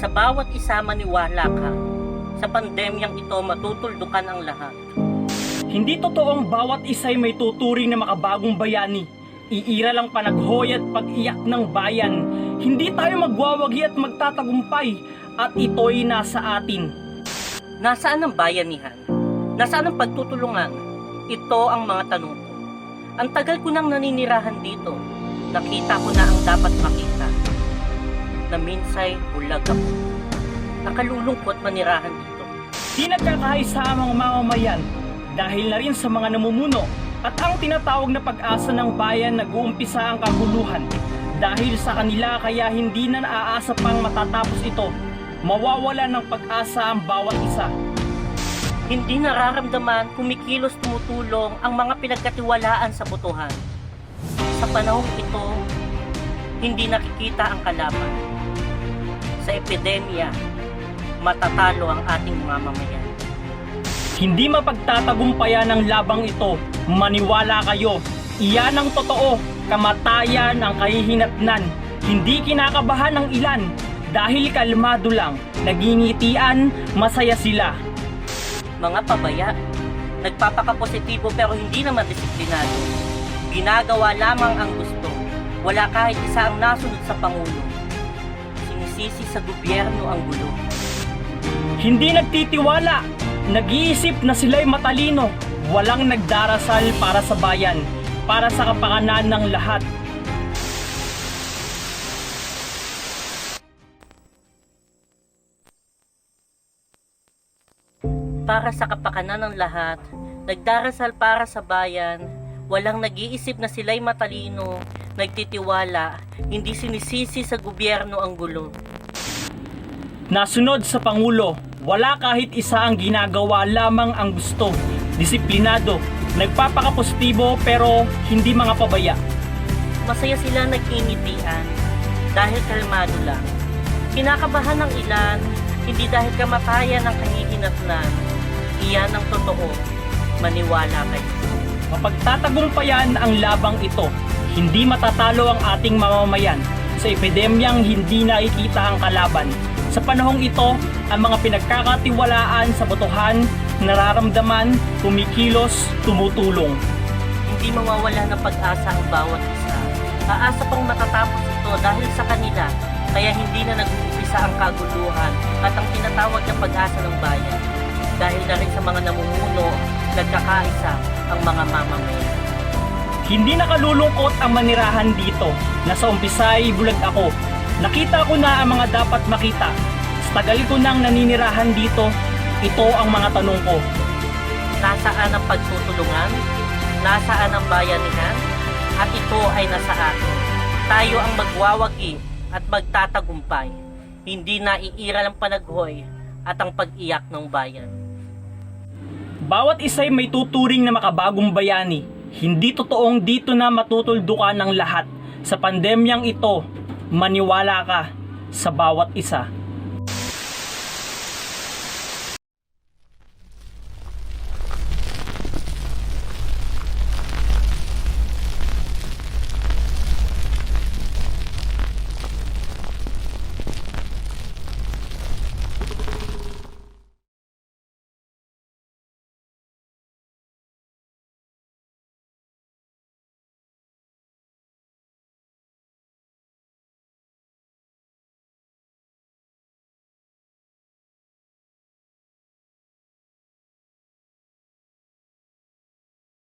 Sa bawat isa maniwala ka, sa pandemyang ito matutuldukan ang lahat. Hindi totoong bawat isa'y may tuturing na makabagong bayani. Iira lang panaghoy at pag-iyak ng bayan. Hindi tayo magwawagi at magtatagumpay at ito'y nasa atin. Nasaan ang bayanihan? Nasaan ang pagtutulungan? Ito ang mga tanong ko. Ang tagal ko nang naninirahan dito. Nakita ko na ang dapat makita. Na minsay bulag ako. Nakalulungkot manirahan dito. Di nagkakaisa ang mga mamamayan dahil na rin sa mga namumuno at ang tinatawag na pag-asa ng bayan nag-uumpisa ang kaguluhan. Dahil sa kanila kaya hindi na naaasa pang matatapos ito. Mawawala ng pag-asa ang bawat isa. Hindi nararamdaman kumikilos tumutulong ang mga pinagkatiwalaan sa botohan. Sa panahong ito, hindi nakikita ang kalaban. Sa epidemya, matatalo ang ating mamamayan. Hindi mapagtatagumpayan ang labang ito. Maniwala kayo. Iyan ang totoo. Kamatayan ang kahihinatnan. Hindi kinakabahan ng ilan. Dahil kalmado lang. Nagingitian, masaya sila. Mga pabaya, nagpapakapositibo pero hindi naman disiplinado. Ginagawa lamang ang gusto. Wala kahit isa ang nasunod sa Pangulo. Sinisisi sa gobyerno ang gulo. Hindi nagtitiwala. Nag-iisip na sila'y matalino. Walang nagdarasal para sa bayan. Para sa kapakanan ng lahat. para sa kapakanan ng lahat, nagdarasal para sa bayan, walang nag-iisip na sila'y matalino, nagtitiwala, hindi sinisisi sa gobyerno ang gulo. Nasunod sa Pangulo, wala kahit isa ang ginagawa lamang ang gusto. Disiplinado, nagpapakapositibo pero hindi mga pabaya. Masaya sila nagingitian dahil kalmado lang. Kinakabahan ng ilan, hindi dahil kamatayan ng kahihinatnan. Iyan ang totoo. Maniwala kayo. Mapagtatagumpayan ang labang ito. Hindi matatalo ang ating mamamayan sa epidemyang hindi nakikita ang kalaban. Sa panahong ito, ang mga pinagkakatiwalaan sa botohan, nararamdaman, kumikilos, tumutulong. Hindi mawawala ng pag-asa ang bawat isa. Aasa pang matatapos ito dahil sa kanila, kaya hindi na nag-uumpisa ang kaguluhan at ang tinatawag na pag-asa ng bayan. Dahil na rin sa mga namumuno, nagkakaisa ang mga mamamayan. Hindi nakalulungkot ang manirahan dito na sa umpisa'y bulag ako. Nakita ko na ang mga dapat makita. Sa tagal ko nang naninirahan dito, ito ang mga tanong ko. Nasaan ang pagtutulungan? Nasaan ang bayanihan? At ito ay nasa atin. Tayo ang magwawagi at magtatagumpay. Hindi na iiral ang panaghoy at ang pag-iyak ng bayan. Bawat isa'y may tuturing na makabagong bayani. Hindi totoong dito na matutuldukan ng lahat. Sa pandemyang ito, maniwala ka sa bawat isa.